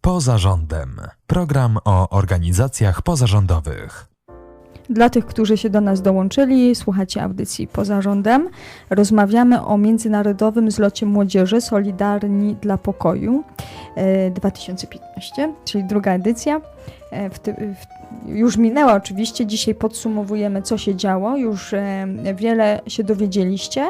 Poza rządem. Program o organizacjach pozarządowych. Dla tych, którzy się do nas dołączyli, słuchacie audycji poza rządem. Rozmawiamy o międzynarodowym zlocie młodzieży Solidarni dla Pokoju e, 2015, czyli druga edycja. E, w ty, w, już minęła oczywiście, dzisiaj podsumowujemy, co się działo. Już e, wiele się dowiedzieliście.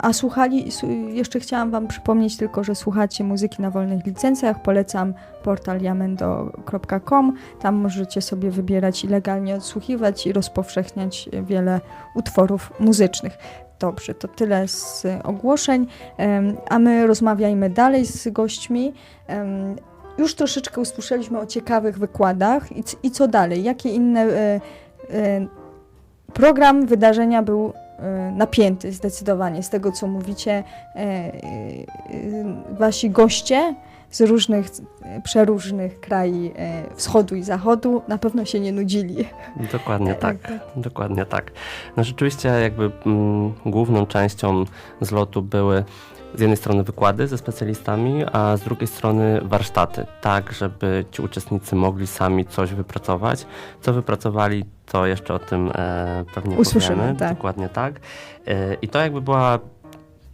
A słuchali, jeszcze chciałam Wam przypomnieć tylko, że słuchacie muzyki na wolnych licencjach. Polecam portal jamendo.com. Tam możecie sobie wybierać i legalnie odsłuchiwać i rozpowszechniać wiele utworów muzycznych. Dobrze, to tyle z ogłoszeń, a my rozmawiajmy dalej z gośćmi. Już troszeczkę usłyszeliśmy o ciekawych wykładach i, co dalej? Jakie inne e, e, program wydarzenia był napięty zdecydowanie z tego, co mówicie e, e, wasi goście z różnych, przeróżnych krajów e, wschodu i zachodu na pewno się nie nudzili. Dokładnie tak. Dokładnie tak. No rzeczywiście jakby mm, główną częścią zlotu były z jednej strony wykłady ze specjalistami, a z drugiej strony warsztaty, tak żeby ci uczestnicy mogli sami coś wypracować. Co wypracowali, to jeszcze o tym e, pewnie Usłyszymy, powiemy. tak. Dokładnie tak. E, I to jakby była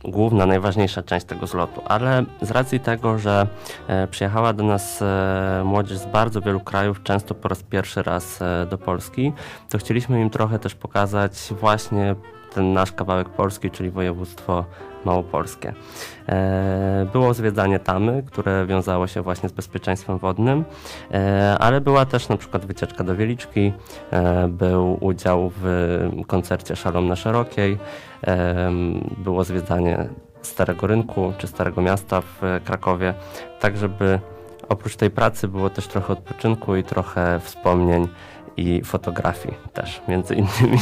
główna, najważniejsza część tego zlotu, ale z racji tego, że e, przyjechała do nas e, młodzież z bardzo wielu krajów, często po raz pierwszy raz e, do Polski, to chcieliśmy im trochę też pokazać właśnie ten nasz kawałek Polski, czyli województwo małopolskie. E, Było zwiedzanie tamy, które wiązało się właśnie z bezpieczeństwem wodnym, e, ale była też na przykład wycieczka do Wieliczki, e, był udział w koncercie Szalom na Szerokiej, było zwiedzanie Starego Rynku czy Starego Miasta w Krakowie, tak żeby oprócz tej pracy było też trochę odpoczynku i trochę wspomnień i fotografii też między innymi.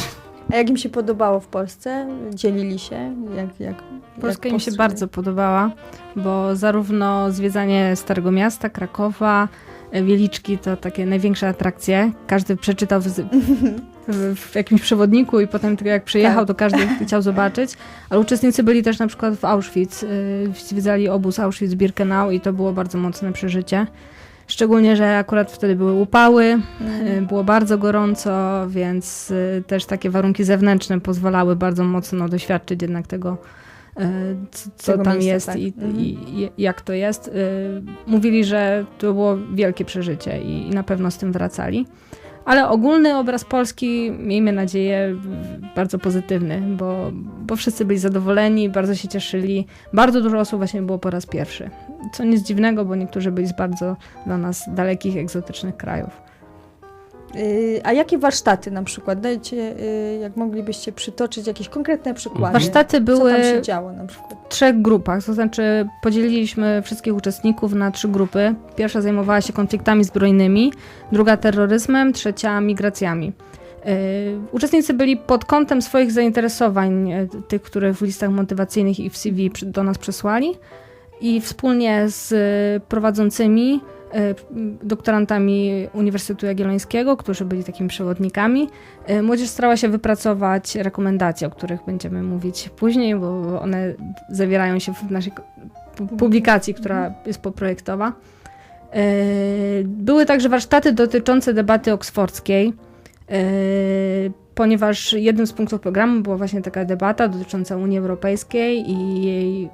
A jak im się podobało w Polsce? Dzielili się? Jak, jak, Polska jak im się bardzo podobała, bo zarówno zwiedzanie Starego Miasta, Krakowa, Wieliczki to takie największe atrakcje. Każdy przeczytał w, w, w jakimś przewodniku i potem tylko jak przyjechał, Tak. to każdy chciał zobaczyć. Ale uczestnicy byli też na przykład w Auschwitz. y, Zwiedzali obóz Auschwitz-Birkenau i to było bardzo mocne przeżycie. Szczególnie, że akurat wtedy były upały, Mhm. y, było bardzo gorąco, więc y, też takie warunki zewnętrzne pozwalały bardzo mocno doświadczyć jednak tego, y, co Tego tam miejsca, jest tak. i, Mhm. i, jak to jest. Mówili, że to było wielkie przeżycie i na pewno z tym wracali. Ale ogólny obraz Polski, miejmy nadzieję, bardzo pozytywny, bo, bo wszyscy byli zadowoleni, bardzo się cieszyli. Bardzo dużo osób właśnie było po raz pierwszy. Co nic dziwnego, bo niektórzy byli z bardzo dla nas dalekich, egzotycznych krajów. Y, A jakie warsztaty na przykład? Dajcie, y, jak moglibyście przytoczyć jakieś konkretne przykłady. Warsztaty Co były tam się działo na przykład? w trzech grupach, to znaczy podzieliliśmy wszystkich uczestników na trzy grupy. Pierwsza zajmowała się konfliktami zbrojnymi, druga terroryzmem, trzecia migracjami. Yy, uczestnicy byli pod kątem swoich zainteresowań, tych, które w listach motywacyjnych i w CV do nas przesłali i wspólnie z prowadzącymi doktorantami Uniwersytetu Jagiellońskiego, którzy byli takimi przewodnikami, yy, młodzież starała się wypracować rekomendacje, o których będziemy mówić później, bo one zawierają się w naszej publikacji, która jest poprojektowa. Yy, Były także warsztaty dotyczące debaty oksfordzkiej, ponieważ jednym z punktów programu była właśnie taka debata dotycząca Unii Europejskiej i jej,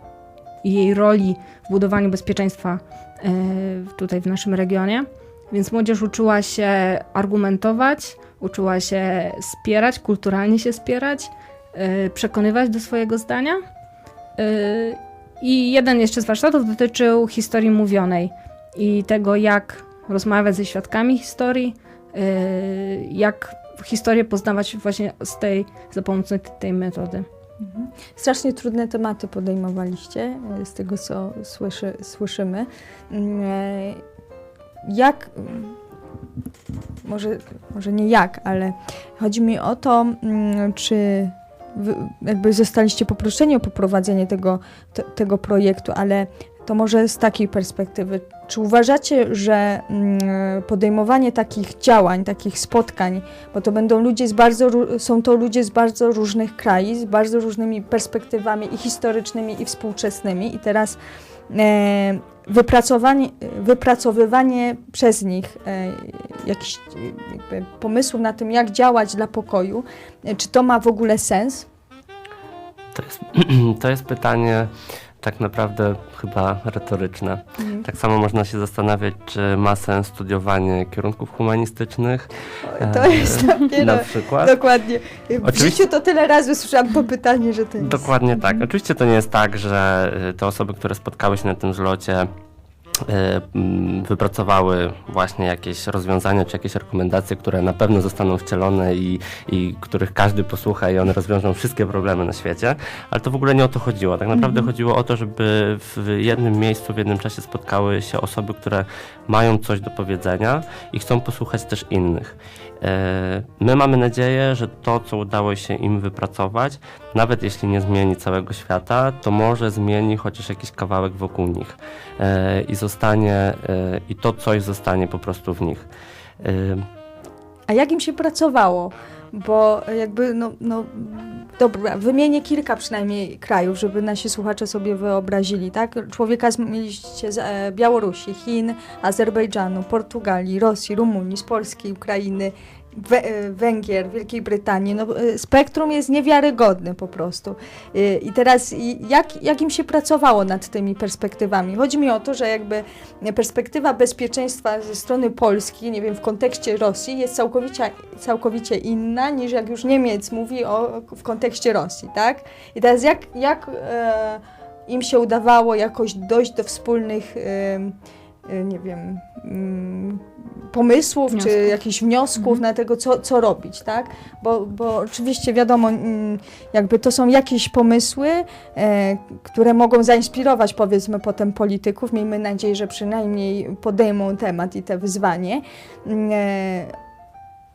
jej roli w budowaniu bezpieczeństwa tutaj w naszym regionie. Więc młodzież uczyła się argumentować, uczyła się spierać, kulturalnie się spierać, yy, przekonywać do swojego zdania. Yy, I jeden jeszcze z warsztatów dotyczył historii mówionej i tego, jak rozmawiać ze świadkami historii, jak historię poznawać właśnie z tej, za pomocą tej metody. Mhm. Strasznie trudne tematy podejmowaliście, y, z tego co słyszy, słyszymy. Mm, e, Jak, mm, może, może nie jak, ale chodzi mi o to, mm, czy jakby zostaliście poproszeni o poprowadzenie tego, te, tego projektu, ale to może z takiej perspektywy. Czy uważacie, że mm, podejmowanie takich działań, takich spotkań, bo to będą ludzie z bardzo, są to ludzie z bardzo różnych krajów, z bardzo różnymi perspektywami i historycznymi, i współczesnymi, i teraz e, wypracowanie, wypracowywanie przez nich e, jakichś pomysłów na tym, jak działać dla pokoju, e, czy to ma w ogóle sens? To jest, to jest pytanie tak naprawdę chyba retoryczne. Mhm. Tak samo można się zastanawiać, czy ma sens studiowanie kierunków humanistycznych. To e, jest dopiero... Na przykład. Dokładnie. W Oczywiście- życiu to tyle razy słyszałam to pytanie, że to jest... Dokładnie tak. Mhm. Oczywiście to nie jest tak, że y, te osoby, które spotkały się na tym zlocie, wypracowały właśnie jakieś rozwiązania czy jakieś rekomendacje, które na pewno zostaną wcielone i, i których każdy posłucha i one rozwiążą wszystkie problemy na świecie, ale to w ogóle nie o to chodziło. Tak naprawdę Mhm. chodziło o to, żeby w jednym miejscu, w jednym czasie spotkały się osoby, które mają coś do powiedzenia i chcą posłuchać też innych. E, My mamy nadzieję, że to, co udało się im wypracować, nawet jeśli nie zmieni całego świata, to może zmieni chociaż jakiś kawałek wokół nich e, i zostanie, e, i to coś zostanie po prostu w nich. A jak im się pracowało? Bo jakby, no, no dobra, wymienię kilka przynajmniej krajów, żeby nasi słuchacze sobie wyobrazili, tak? Człowieka mieliście z e, Białorusi, Chin, Azerbejdżanu, Portugalii, Rosji, Rumunii, z Polski, Ukrainy, Węgier, Wielkiej Brytanii. No, e, spektrum jest niewiarygodne po prostu. E, I teraz jak, jak im się pracowało nad tymi perspektywami? Chodzi mi o to, że jakby perspektywa bezpieczeństwa ze strony Polski, nie wiem, w kontekście Rosji jest całkowicie, całkowicie inna niż jak już Niemiec mówi o, w kontekście Rosji, tak? I teraz jak, jak e, im się udawało jakoś dojść do wspólnych, e, nie wiem, mm, pomysłów czy Wniosków. jakichś wniosków Mhm. na tego, co, co robić, tak? Bo, bo oczywiście wiadomo, mm, jakby to są jakieś pomysły, e, które mogą zainspirować powiedzmy potem polityków. Miejmy nadzieję, że przynajmniej podejmą temat i te wyzwanie. Mm, E,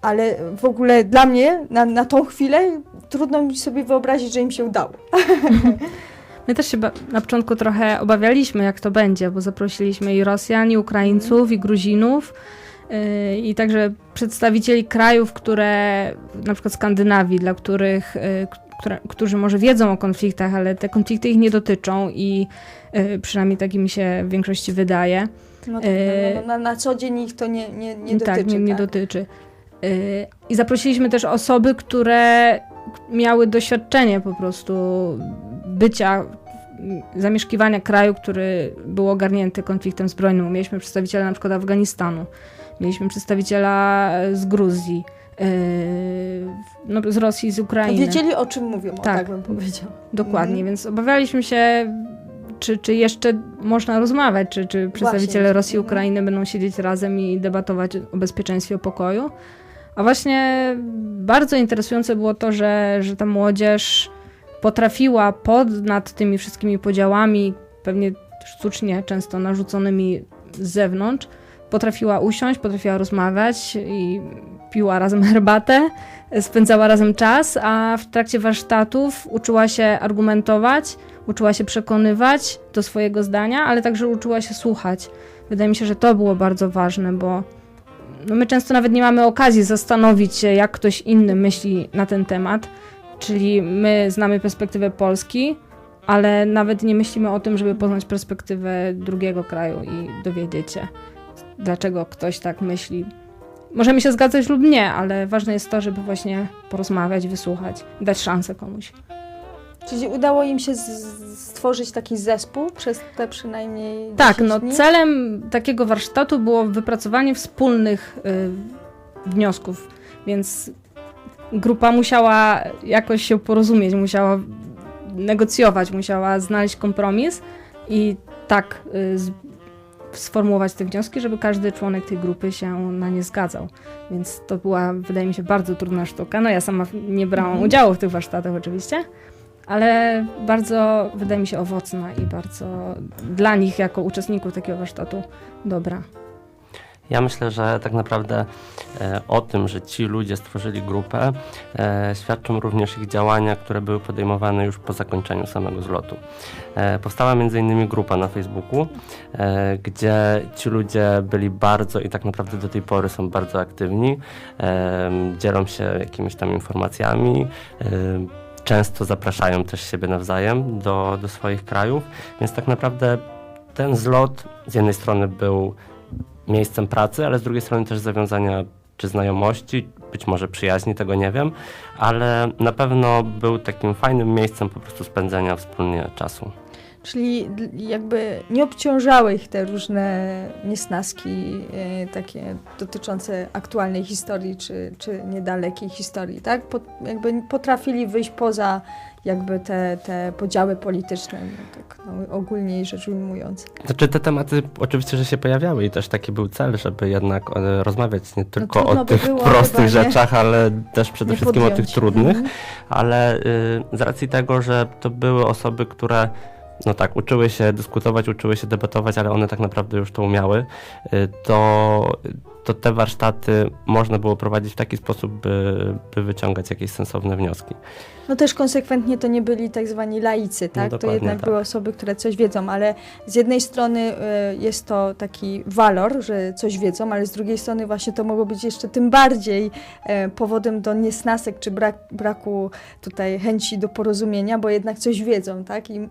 ale w ogóle dla mnie na, na tą chwilę trudno mi sobie wyobrazić, że im się udało. My też się na początku trochę obawialiśmy, jak to będzie, bo zaprosiliśmy i Rosjan, i Ukraińców, i Gruzinów, yy, i także przedstawicieli krajów, które, na przykład Skandynawii, dla których, yy, k- które, którzy może wiedzą o konfliktach, ale te konflikty ich nie dotyczą i yy, przynajmniej tak mi się w większości wydaje. No tak, E, no, no, na, na co dzień ich to nie, nie, nie dotyczy. tak, nie, nie tak? dotyczy. I zaprosiliśmy też osoby, które miały doświadczenie po prostu bycia, mm, zamieszkiwania kraju, który był ogarnięty konfliktem zbrojnym. Mieliśmy przedstawiciela na przykład Afganistanu, mieliśmy przedstawiciela z Gruzji, yy, no, z Rosji, z Ukrainy. wiedzieli o czym mówią, tak. Tak. bym powiedział. Dokładnie, Mhm. więc obawialiśmy się, czy, czy jeszcze można rozmawiać, czy, czy przedstawiciele Właśnie. Rosji i. Ukrainy będą siedzieć razem i debatować o bezpieczeństwie, o pokoju. A właśnie bardzo interesujące było to, że, że ta młodzież potrafiła ponad tymi wszystkimi podziałami, pewnie sztucznie często narzuconymi z zewnątrz, potrafiła usiąść, potrafiła rozmawiać i piła razem herbatę, spędzała razem czas, a w trakcie warsztatów uczyła się argumentować, uczyła się przekonywać do swojego zdania, ale także uczyła się słuchać. Wydaje mi się, że to było bardzo ważne, bo no my często nawet nie mamy okazji zastanowić się, jak ktoś inny myśli na ten temat. Czyli my znamy perspektywę Polski, ale nawet nie myślimy o tym, żeby poznać perspektywę drugiego kraju i dowiedzieć się, dlaczego ktoś tak myśli. Możemy się zgadzać lub nie, ale ważne jest to, żeby właśnie porozmawiać, wysłuchać, dać szansę komuś. Czyli udało im się stworzyć taki zespół przez te przynajmniej Tak, 10 no dni? celem takiego warsztatu było wypracowanie wspólnych y, wniosków, więc grupa musiała jakoś się porozumieć, musiała negocjować, musiała znaleźć kompromis i tak y, z, sformułować te wnioski, żeby każdy członek tej grupy się na nie zgadzał. Więc to była, wydaje mi się, bardzo trudna sztuka. No ja sama nie brałam Mhm. udziału w tych warsztatach oczywiście, ale bardzo, wydaje mi się, owocna i bardzo dla nich, jako uczestników takiego warsztatu, dobra. Ja myślę, że tak naprawdę e, o tym, że ci ludzie stworzyli grupę, e, świadczą również ich działania, które były podejmowane już po zakończeniu samego zlotu. E, powstała m.in. grupa na Facebooku, gdzie ci ludzie byli bardzo i tak naprawdę do tej pory są bardzo aktywni, dzielą się jakimiś tam informacjami. Często zapraszają też siebie nawzajem do, do swoich krajów, więc tak naprawdę ten zlot z jednej strony był miejscem pracy, ale z drugiej strony też zawiązania czy znajomości, być może przyjaźni, tego nie wiem, ale na pewno był takim fajnym miejscem po prostu spędzenia wspólnie czasu. Czyli jakby nie obciążały ich te różne niesnaski e, takie dotyczące aktualnej historii czy, czy niedalekiej historii, tak? Po, jakby potrafili wyjść poza jakby te, te podziały polityczne, no, tak no, ogólnie rzecz ujmując. Znaczy te tematy oczywiście, że się pojawiały i też taki był cel, żeby jednak e, rozmawiać nie tylko trudno o tych było prostych chyba, nie? rzeczach, ale też przede wszystkim o tych podjąć. trudnych. Mhm. ale y, z racji tego, że to były osoby, które no tak, uczyły się dyskutować, uczyły się debatować, ale one tak naprawdę już to umiały, y, to, to te warsztaty można było prowadzić w taki sposób, by, by wyciągać jakieś sensowne wnioski. No też konsekwentnie to nie byli tak zwani laicy, tak? to dokładnie jednak tak. były osoby, które coś wiedzą, ale z jednej strony y, jest to taki walor, że coś wiedzą, ale z drugiej strony właśnie to mogło być jeszcze tym bardziej e, powodem do niesnasek czy brak, braku tutaj chęci do porozumienia, bo jednak coś wiedzą, tak? I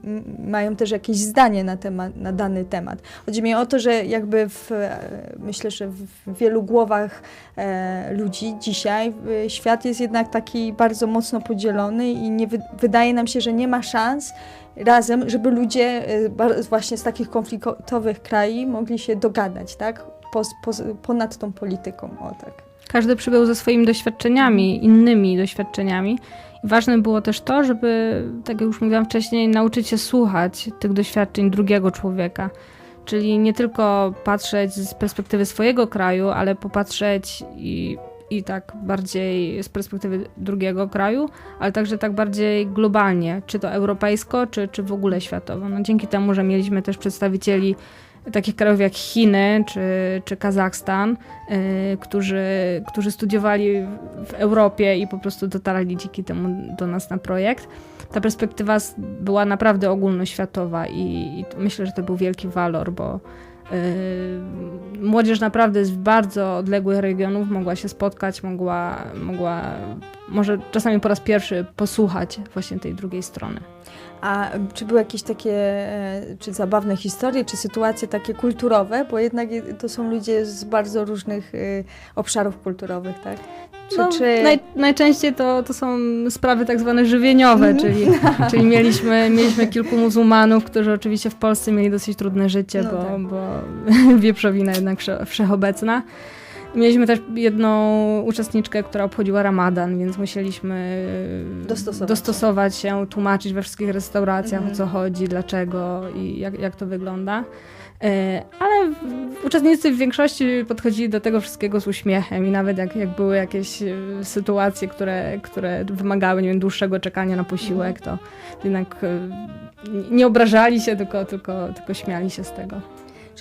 mają też jakieś zdanie na, temat, na dany temat. Chodzi mi o to, że jakby w, e, myślę, że w wielu głowach e, ludzi dzisiaj e, świat jest jednak taki bardzo mocno podzielony i nie wy, wydaje nam się, że nie ma szans razem, żeby ludzie e, właśnie z takich konfliktowych krajów mogli się dogadać, tak? Po, po, ponad tą polityką, o tak. Każdy przybył ze swoimi doświadczeniami, innymi doświadczeniami. Ważne było też to, żeby, tak jak już mówiłam wcześniej, nauczyć się słuchać tych doświadczeń drugiego człowieka. Czyli nie tylko patrzeć z perspektywy swojego kraju, ale popatrzeć i, i tak bardziej z perspektywy drugiego kraju, ale także tak bardziej globalnie, czy to europejsko, czy, czy w ogóle światowo. No, dzięki temu, że mieliśmy też przedstawicieli takich krajów jak Chiny czy, czy Kazachstan, y, którzy, którzy studiowali w Europie i po prostu dotarli dzięki temu do nas na projekt. Ta perspektywa była naprawdę ogólnoświatowa i, i myślę, że to był wielki walor, bo młodzież naprawdę z bardzo odległych regionów mogła się spotkać, mogła, mogła może czasami po raz pierwszy posłuchać właśnie tej drugiej strony. A czy były jakieś takie, e, czy zabawne historie, czy sytuacje takie kulturowe, bo jednak je- to są ludzie z bardzo różnych e, obszarów kulturowych, tak? Czy, No, czy... naj, najczęściej to, to są sprawy tak zwane żywieniowe, Mhm. czyli, czyli mieliśmy, mieliśmy kilku muzułmanów, którzy oczywiście w Polsce mieli dosyć trudne życie, No bo, tak. bo wieprzowina jednak wsze, wszechobecna. Mieliśmy też jedną uczestniczkę, która obchodziła ramadan, więc musieliśmy Dostosować dostosować się, tłumaczyć we wszystkich restauracjach Mhm. o co chodzi, dlaczego i jak, jak to wygląda. E, Ale uczestnicy w większości podchodzili do tego wszystkiego z uśmiechem i nawet jak, jak były jakieś e, sytuacje, które, które wymagały nie wiem, dłuższego czekania na posiłek, to jednak e, nie obrażali się, tylko, tylko, tylko śmiali się z tego.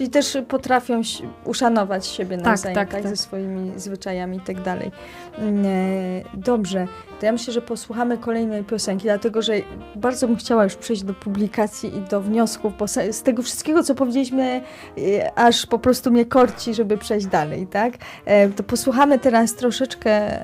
Czyli też potrafią uszanować siebie nawzajem, tak, tak, ze tak. swoimi zwyczajami i tak dalej. Mm, e, Dobrze, to ja myślę, że posłuchamy kolejnej piosenki, dlatego że bardzo bym chciała już przejść do publikacji i do wniosków, bo z tego wszystkiego, co powiedzieliśmy, e, aż po prostu mnie korci, żeby przejść dalej, tak? E, To posłuchamy teraz troszeczkę